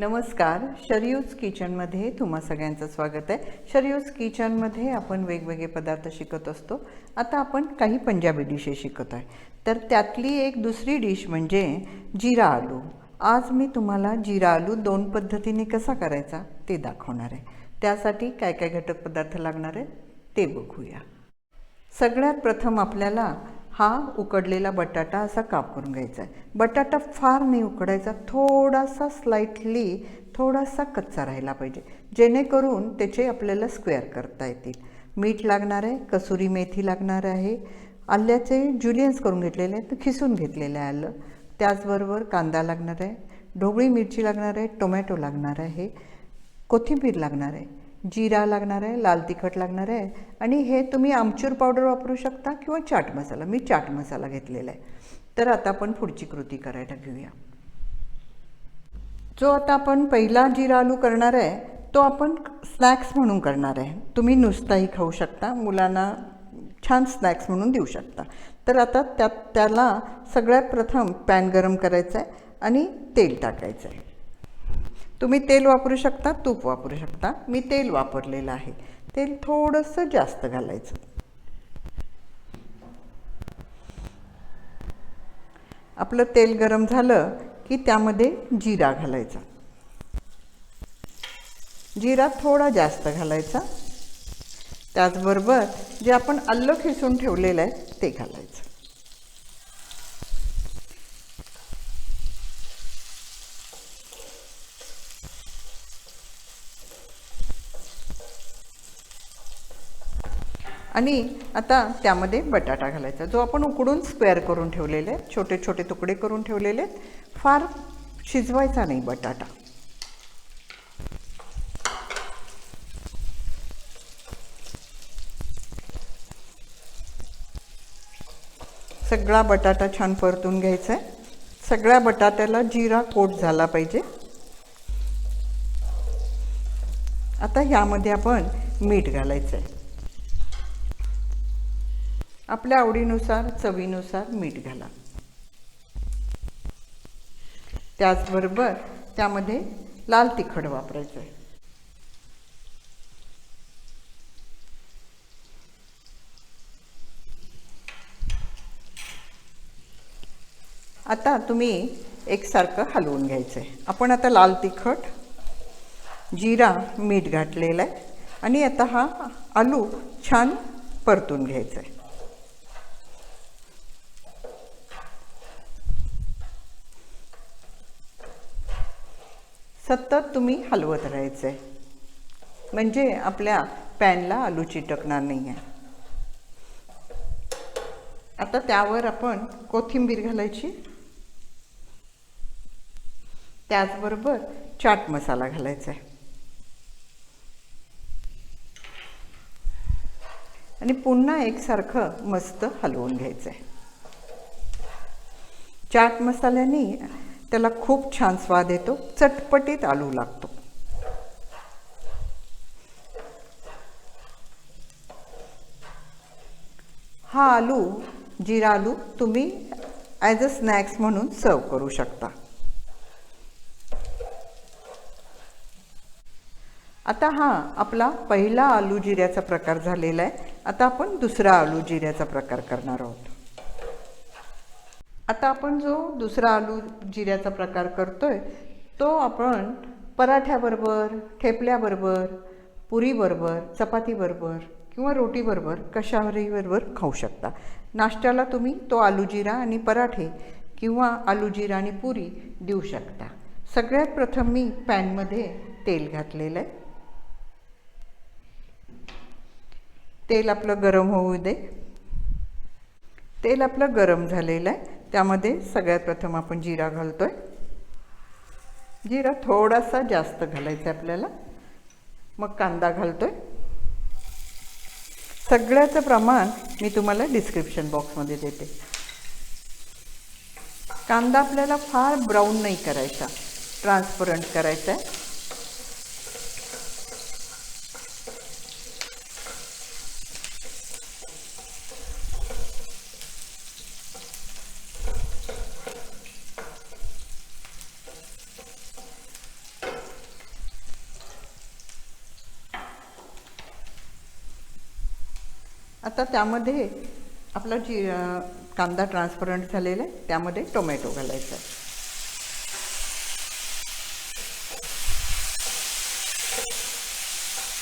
नमस्कार शरयूज किचनमध्ये तुम्हा सगळ्यांचं स्वागत आहे. शरयूज किचनमध्ये आपण वेगवेगळे पदार्थ शिकत असतो. आता आपण काही पंजाबी डिशेस शिकत आहे. तर त्यातली एक दुसरी डिश म्हणजे जिरा आलू. आज मी तुम्हाला जिरा आलू दोन पद्धतीने कसा करायचा ते दाखवणार आहे. त्यासाठी काय काय घटक पदार्थ लागणार आहेत ते बघूया. सगळ्यात प्रथम आपल्याला हा उकडलेला बटाटा असा काप करून घ्यायचा आहे. बटाटा फार नाही उकडायचा थोडासा स्लाइटली थोडासा कच्चा राहिला पाहिजे. जेणेकरून त्याचे आपल्याला स्क्वेअर करता येतील. मीठ लागणार आहे कसुरी मेथी लागणार आहे आल्याचे जुलियन्स करून घेतलेले आहेत खिसून घेतलेलं आहे आलं. त्याचबरोबर कांदा लागणार आहे ढोबळी मिरची लागणार आहे टोमॅटो लागणार आहे कोथिंबीर लागणार आहे. जिरा लागणार आहे लाल तिखट लागणार आहे आणि हे तुम्ही आमचूर पावडर वापरू शकता किंवा चाट मसाला. मी चाट मसाला घेतलेला आहे. तर आता आपण पुढची कृती करायला घेऊया. जो आता आपण पहिला जिरा आलू करणार आहे तो आपण स्नॅक्स म्हणून करणार आहे. तुम्ही नुसताही खाऊ शकता मुलांना छान स्नॅक्स म्हणून देऊ शकता. तर आता त्यात त्याला सगळ्यात प्रथम पॅन गरम करायचं आहे आणि तेल टाकायचं आहे. तुम्ही तेल वापरू शकता तूप वापरू शकता. मी तेल वापरलेलं आहे. तेल थोडंसं जास्त घालायचं. आपलं तेल गरम झालं की त्यामध्ये जिरा घालायचा. जिरा थोडा जास्त घालायचा. त्याचबरोबर जे आपण अल्लं खिसून ठेवलेलं आहे ते घालायचं. आणि आता त्यामध्ये बटाटा घालायचा. जो आपण उकडून स्क्वेअर करून ठेवलेले आहेत छोटे छोटे तुकडे करून ठेवलेले आहेत फार शिजवायचा नाही बटाटा. सगळा बटाटा छान परतून घ्यायचा आहे. सगळ्या बटाट्याला जिरा कोट झाला पाहिजे. आता ह्यामध्ये आपण मीठ घालायचं आहे. आपल्या आवडीनुसार चवीनुसार मीठ घाला. त्याचबरोबर त्यामध्ये लाल तिखट वापरायचं आहे आता तुम्ही एकसारखं हलवून घ्यायचं आहे आपण आता लाल तिखट जिरा मीठ घातलेलं आहे. आणि आता हा आलू छान परतून घ्यायचा आहे सतत तुम्ही हलवत राहायचं आहे म्हणजे आपल्या पॅनला आलू चिटकणार नाही आहे आता त्यावर आपण कोथिंबीर घालायची. त्याचबरोबर चाट मसाला घालायचा आहे आणि पुन्हा एकसारखं मस्त हलवून घ्यायचं आहे चाट मसाल्याने त्याला खूप छान स्वाद येतो चटपटीत आलू लागतो. हा आलू जिरा आलू तुम्ही ॲज अ स्नॅक्स म्हणून सर्व करू शकता. आता हा आपला पहिला आलू जिऱ्याचा प्रकार झालेला आहे. आता आपण दुसरा आलू जिऱ्याचा प्रकार करणार आहोत. आता आपण जो दुसरा आलू जिऱ्याचा प्रकार करतो आहे तो आपण पराठ्याबरोबर ठेपल्याबरोबर पुरीबरोबर चपातीबरोबर किंवा रोटीबरोबर कशावरीबरोबर खाऊ शकता. नाश्त्याला तुम्ही तो आलू जिरा आणि पराठे किंवा आलू जिरा आणि पुरी देऊ शकता. सगळ्यात प्रथम मी पॅनमध्ये तेल घातलेलं आहे तेल आपलं गरम होऊ दे. तेल आपलं गरम झालेलं आहे त्यामध्ये सगळ्यात प्रथम आपण जिरा घालतो आहे जिरा थोडासा जास्त घालायचा आहे आपल्याला. मग कांदा घालतो आहे सगळ्याचं प्रमाण मी तुम्हाला डिस्क्रिप्शन बॉक्समध्ये देते. कांदा आपल्याला फार ब्राऊन नाही करायचा. ट्रान्सपरंट करायचा आहे. आता त्यामध्ये आपला जी कांदा ट्रान्सपरंट झालेला आहे त्यामध्ये टोमॅटो घालायचा आहे.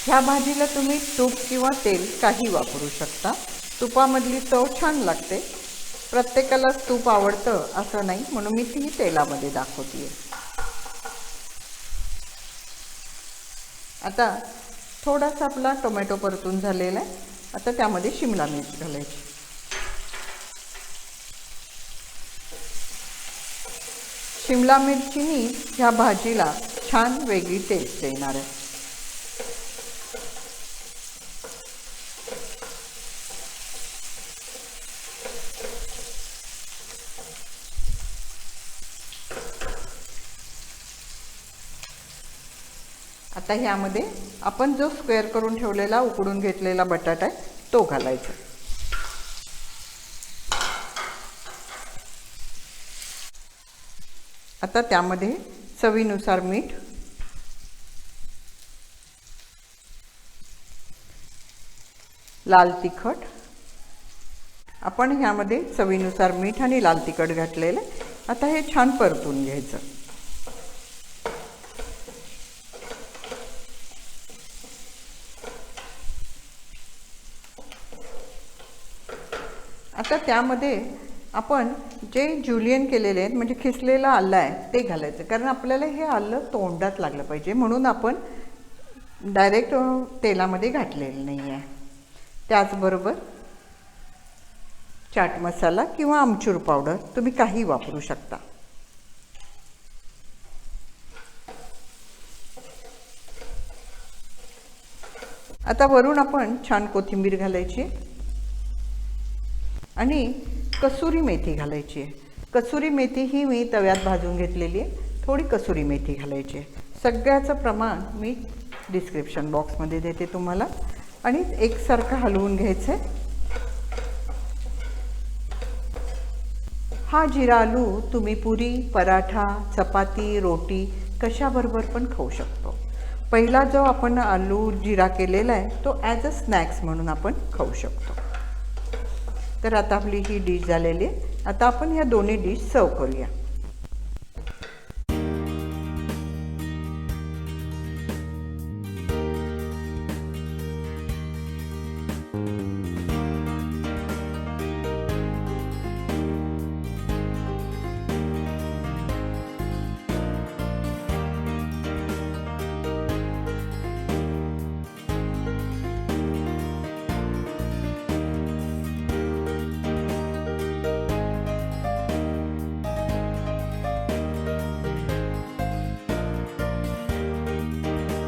ह्या भाजीला तुम्ही तूप किंवा तेल काही वापरू शकता. तुपामधली चव छान लागते. प्रत्येकालाच तूप आवडतं असं नाही म्हणून मी ती तेलामध्ये दाखवते आता थोडासा आपला टोमॅटो परतून झालेला आहे. आता त्यामध्ये शिमला मिरची घालायची. शिमला मिरचीनी ह्या भाजीला छान वेगळी टेस्ट येणार आहे. आता ह्यामध्ये आपण जो स्क्वेअर करून ठेवलेला उकडून घेतलेला बटाटा आहे तो घालायचा. आता त्यामध्ये चवीनुसार मीठ लाल तिखट आपण ह्यामध्ये चवीनुसार मीठ आणि लाल तिखट घातलेलं आता हे छान परतून घ्यायचं. आता त्यामध्ये आपण जे ज्युलियन केलेले आहेत म्हणजे खिसलेलं आलं आहे ते घालायचं. कारण आपल्याला हे आलं तोंडात लागलं पाहिजे. म्हणून आपण डायरेक्ट तेलामध्ये घातलेलं नाही आहे त्याचबरोबर चाट मसाला किंवा आमचूर पावडर तुम्ही काही वापरू शकता. आता वरून आपण छान कोथिंबीर घालायची. आणि कसुरी मेथी घालायची आहे. कसुरी मेथी ही मी तव्यात भाजून घेतलेली आहे. थोडी कसुरी मेथी घालायची आहे. सगळ्याचं प्रमाण मी डिस्क्रिप्शन बॉक्समध्ये देते तुम्हाला. आणि एकसारखं हलवून घ्यायचं आहे. हा जिरा आलू तुम्ही पुरी पराठा चपाती रोटी कशाबरोबर पण खाऊ शकतो. पहिला जो आपण आलू जिरा केलेला आहे तो ॲज अ स्नॅक्स म्हणून आपण खाऊ शकतो. तर आता आपली ही डिश झालेली आहे. आता आपण ह्या दोन्ही डिश सर्व करूया.